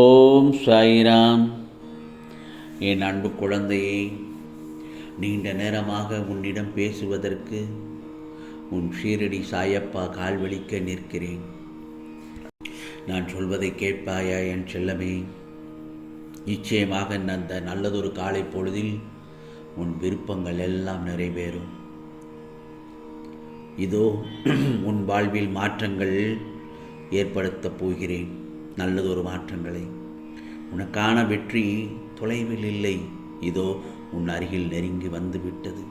ஓம் சாய்ராம். என் அன்பு குழந்தையே நீண்ட நேரமாக உன்னிடம் பேசுவதற்கு உன் ஷீரடி சாயப்பா கால்வலிக்க நிற்கிறேன். நான் சொல்வதை கேட்பாயா என் செல்லமே? நிச்சயமாக அந்த நல்லதொரு காலை பொழுதில் உன் விருப்பங்கள் எல்லாம் நிறைவேறும். இதோ உன் வாழ்வில் மாற்றங்கள் ஏற்படுத்தப் போகிறேன். நல்லதொரு மாற்றங்களை. உனக்கான வெற்றி தொலைவில் இல்லை. இதோ உன் அருகில் நெருங்கி வந்துவிட்டது.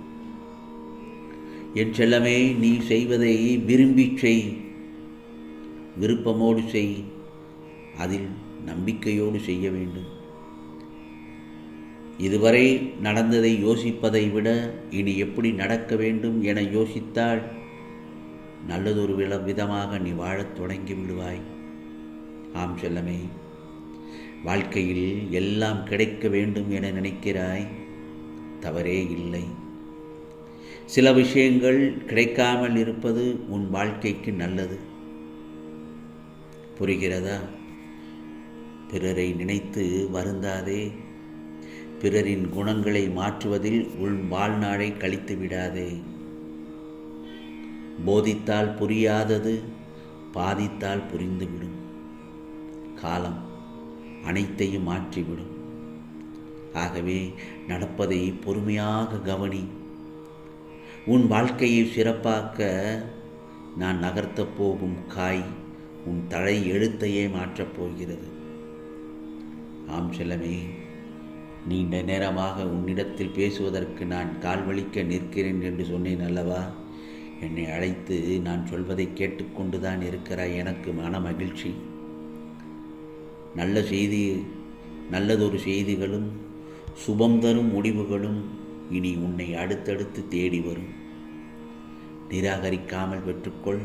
என் செல்லமே நீ செய்வதை விரும்பி செய். விருப்பமோடு செய். அதில் நம்பிக்கையோடு செய்ய வேண்டும். இதுவரை நடந்ததை யோசிப்பதை விட இனி எப்படி நடக்க வேண்டும் என யோசித்தால் நல்லதொரு விதமாக நீ வாழத் தொடங்கி விடுவாய் ஆம் செல்லமே. வாழ்க்கையில் எல்லாம் கிடைக்க வேண்டும் என நினைக்கிறாய்? தவறே இல்லை. சில விஷயங்கள் கிடைக்காமல் இருப்பது உன் வாழ்க்கைக்கு நல்லது. புரிகிறதா? பிறரை நினைத்து வருந்தாதே. பிறரின் குணங்களை மாற்றுவதில் உள் வாழ்நாளை கழித்து விடாதே. போதித்தால் புரியாதது பாதித்தால் புரிந்துவிடும். காலம் அனைத்தையும் மாற்றிவிடும். ஆகவே நடப்பதை பொறுமையாக கவனி. உன் வாழ்க்கையை சிறப்பாக்க நான் நகர்த்தப் போகும் காய் உன் தலை எழுத்தையே மாற்றப் போகிறது. ஆம் செல்லமே நீண்ட நேரமாக உன்னிடத்தில் பேசுவதற்கு நான் கால்வழிக்க நிற்கிறேன் என்று சொன்னேன் அல்லவா? என்னை அழைத்து நான் சொல்வதை கேட்டுக்கொண்டுதான் இருக்கிறாய். எனக்கு மன மகிழ்ச்சி. நல்ல செய்தி நல்லதொரு செய்திகளும் சுபம் தரும் முடிவுகளும் இனி உன்னை அடுத்தடுத்து தேடி வரும். நிராகரிக்காமல் பெற்றுக்கொள்.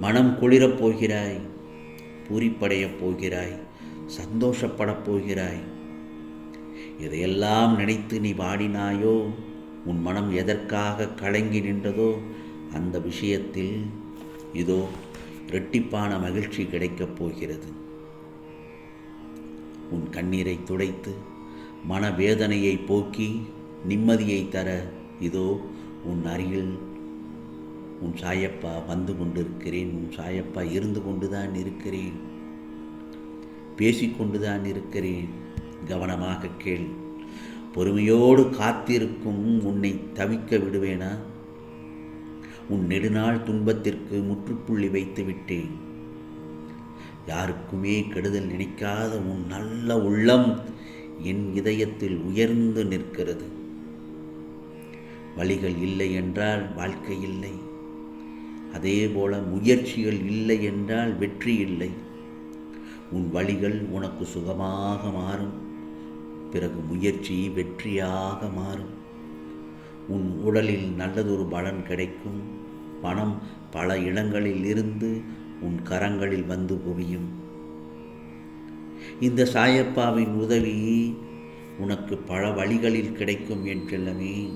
மனம் குளிரப் போகிறாய் பூரிப்படையப் போகிறாய் சந்தோஷப்படப் போகிறாய். இதையெல்லாம் நினைத்து நீ வாடினாயோ உன் மனம் எதற்காக கலங்கி நின்றதோ அந்த விஷயத்தில் இதோ இரட்டிப்பான மகிழ்ச்சி கிடைக்கப் போகிறது. உன் கண்ணீரை துடைத்து மனவேதனையை போக்கி நிம்மதியை தர இதோ உன் அருகில் உன் சாயப்பா வந்து கொண்டிருக்கிறேன். உன் சாயப்பா இருந்து கொண்டுதான் இருக்கிறேன். பேசிக்கொண்டுதான் இருக்கிறேன். கவனமாக கேள். பொறுமையோடு காத்திருக்கும் உன்னை தவிக்க விடுவேனா? உன் நெடுநாள் துன்பத்திற்கு முற்றுப்புள்ளி வைத்து விட்டேன். யாருக்குமே கெடுதல் நினைக்காத உன் நல்ல உள்ளம் என் இதயத்தில் உயர்ந்து நிற்கிறது. வழிகள் இல்லை என்றால் வாழ்க்கை இல்லை. அதே போல முயற்சிகள் இல்லை என்றால் வெற்றி இல்லை. உன் வழிகள் உனக்கு சுகமாக மாறும். பிறகு முயற்சி வெற்றியாக மாறும். உன் உடலில் நல்லதொரு பலன் கிடைக்கும். பணம் பல இடங்களில் இருந்து உன் கரங்களில் வந்து குவியும் இந்த சாயப்பாவின் உதவி உனக்கு பல வழிகளில் கிடைக்கும் என் செல்லமே.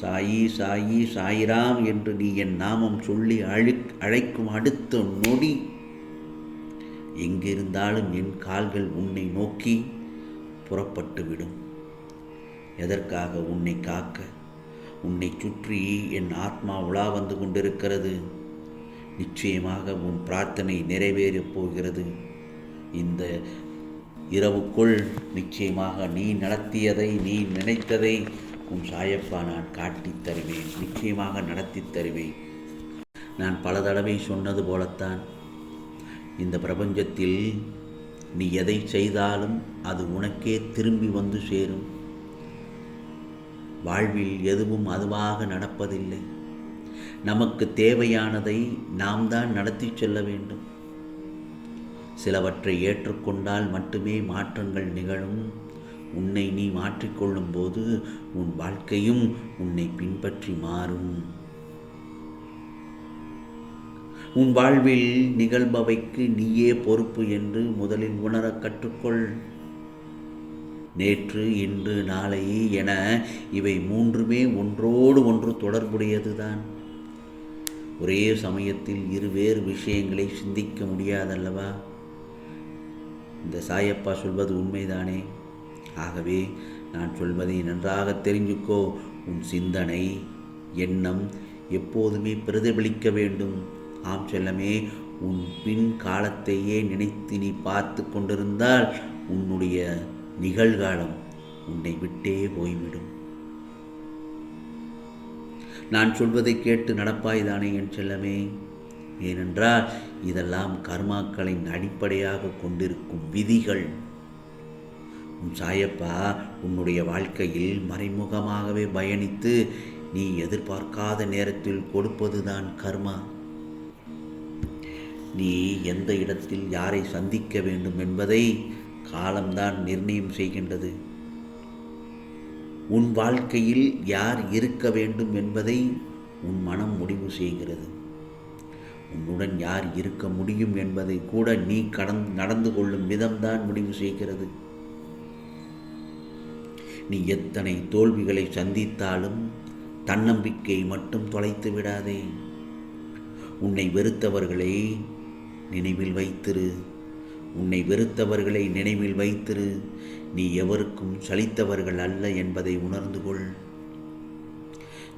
சாயி சாயி சாயிராம் என்று நீ என் நாமம் சொல்லி அழி அழைக்கும் அடுத்த நொடி. எங்கிருந்தாலும் என் கால்கள் உன்னை நோக்கி புறப்பட்டுவிடும் எதற்காக உன்னை காக்க? உன்னை சுற்றி என் ஆத்மா உலா வந்து கொண்டிருக்கிறது. நிச்சயமாக உன் பிரார்த்தனை நிறைவேறப் போகிறது. இந்த இரவுக்குள் நிச்சயமாக நீ நடத்தியதை நீ நினைத்ததை உன் சாயப்பா நான் காட்டித் தருவேன். நிச்சயமாக நடத்தித் தருவேன். நான் பல தடவை சொன்னது போலத்தான். இந்த பிரபஞ்சத்தில் நீ எதை செய்தாலும் அது உனக்கே திரும்பி வந்து சேரும். வாழ்வில் எதுவும் அதுவாக நடப்பதில்லை. நமக்கு தேவையானதை நாம் தான் நடத்தி செல்ல வேண்டும். சிலவற்றை ஏற்றுக்கொண்டால் மட்டுமே மாற்றங்கள் நிகழும். உன்னை நீ மாற்றிக்கொள்ளும் போது உன் வாழ்க்கையும் உன்னை பின்பற்றி மாறும். உன் வாழ்வில் நிகழ்பவைக்கு நீயே பொறுப்பு என்று முதலில் உணரக் கற்றுக்கொள். நேற்று இன்று நாளை என இவை மூன்றுமே ஒன்றோடு ஒன்று தொடர்புடையதுதான். ஒரே சமயத்தில் இருவேறு விஷயங்களை சிந்திக்க முடியாதல்லவா? இந்த சாயப்பா சொல்வது உண்மைதானே? ஆகவே நான் சொல்வதை நன்றாக தெரிஞ்சுக்கோ. உன் சிந்தனை எண்ணம் எப்போதுமே பிரதிபலிக்க வேண்டும். ஆம் செல்லமே உன் பின் காலத்தையே நினைத்து நீ பார்த்து கொண்டிருந்தால் உன்னுடைய நிகழ்காலம் உன்னை விட்டே போய்விடும். நான் சொல்வதை கேட்டு நடப்பாய்தானே என் செல்லமே. ஏனென்றால் இதெல்லாம் கர்மாக்களின் அடிப்படையாக கொண்டிருக்கும் விதிகள். உன் சாயப்பா உன்னுடைய வாழ்க்கையில் மறைமுகமாகவே பயணித்து நீ எதிர்பார்க்காத நேரத்தில் கொடுப்பதுதான் கர்மா. நீ எந்த இடத்தில் யாரை சந்திக்க வேண்டும் என்பதை காலம்தான் நிர்ணயம் செய்கின்றது. உன் வாழ்க்கையில் யார் இருக்க வேண்டும் என்பதை உன் மனம் முடிவு செய்கிறது. உன்னுடன் யார் இருக்க முடியும் என்பதை கூட நீ கடந்து நடந்து கொள்ளும் விதம்தான் முடிவு செய்கிறது. நீ எத்தனை தோல்விகளை சந்தித்தாலும் தன்னம்பிக்கை மட்டும் தொலைத்து விடாதே. உன்னை வெறுத்தவர்களை நினைவில் வைத்திரு. உன்னை வெறுத்தவர்களை நினைவில் வைத்திரு. நீ எவருக்கும் சலித்தவர்கள் அல்ல என்பதை உணர்ந்து கொள்.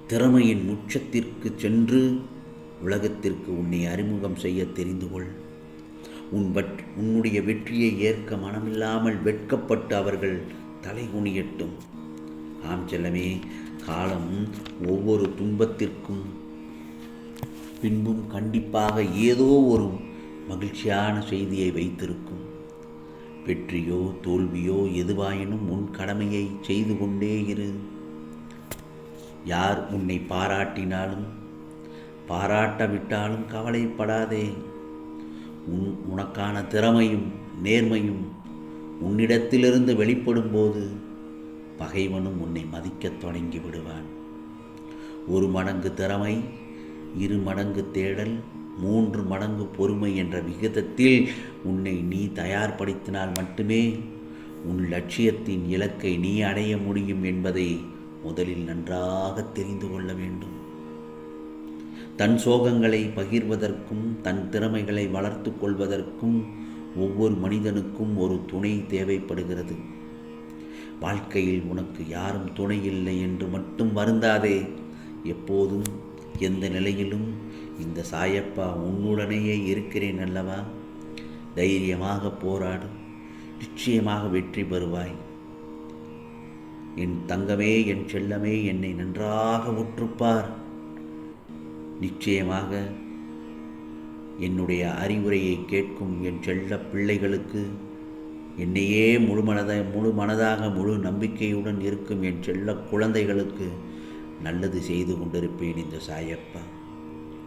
திறமையின் உச்சத்திற்கு சென்று உலகத்திற்கு உன்னை அறிமுகம் செய்ய தெரிந்து கொள். உன் வட் உன்னுடைய வெற்றியை ஏற்க மனமில்லாமல் வெட்கப்பட்டு அவர்கள் தலைகுனியட்டும். ஆம் செல்லமே காலம் ஒவ்வொரு துன்பத்திற்கும் பின்பும் கண்டிப்பாக ஏதோ ஒரு மகிழ்ச்சியான செய்தியை வைத்திருக்கும். வெற்றியோ தோல்வியோ எதுவாயினும் உன் கடமையை செய்து கொண்டே இரு. யார் உன்னை பாராட்டினாலும் பாராட்டவிட்டாலும் கவலைப்படாதே. உன் உனக்கான திறமையும் நேர்மையும் உன்னிடத்திலிருந்து வெளிப்படும் போது பகைவனும் உன்னை மதிக்கத் தொடங்கி விடுவான். ஒரு மடங்கு திறமை இரு மடங்கு தேடல் மூன்று மடங்கு பொறுமை என்ற விகிதத்தில் உன்னை நீ தயார்படுத்தினால் மட்டுமே உன் லட்சியத்தின் இலக்கை நீ அடைய முடியும் என்பதை முதலில் நன்றாக தெரிந்து கொள்ள வேண்டும். தன் சோகங்களை பகிர்வதற்கும் தன் திறமைகளை வளர்த்து கொள்வதற்கும் ஒவ்வொரு மனிதனுக்கும் ஒரு துணை தேவைப்படுகிறது. வாழ்க்கையில் உனக்கு யாரும் துணை இல்லை என்று மட்டும் வருந்தாதே. எப்போதும் எந்த நிலையிலும் இந்த சாயப்பா உன்னுடனேயே இருக்கிறேன் அல்லவா? தைரியமாக போராடு நிச்சயமாக வெற்றி பெறுவாய். என் தங்கமே என் செல்லமே என்னை நன்றாக உற்றுப்பார். நிச்சயமாக என்னுடைய அறிவுரையை கேட்கும் என் செல்ல பிள்ளைகளுக்கு என்னையே முழு மனத முழு மனதாக முழு நம்பிக்கையுடன் இருக்கும் என் செல்ல குழந்தைகளுக்கு நல்லது செய்து கொண்டிருப்பேன் இந்த சாயப்பா.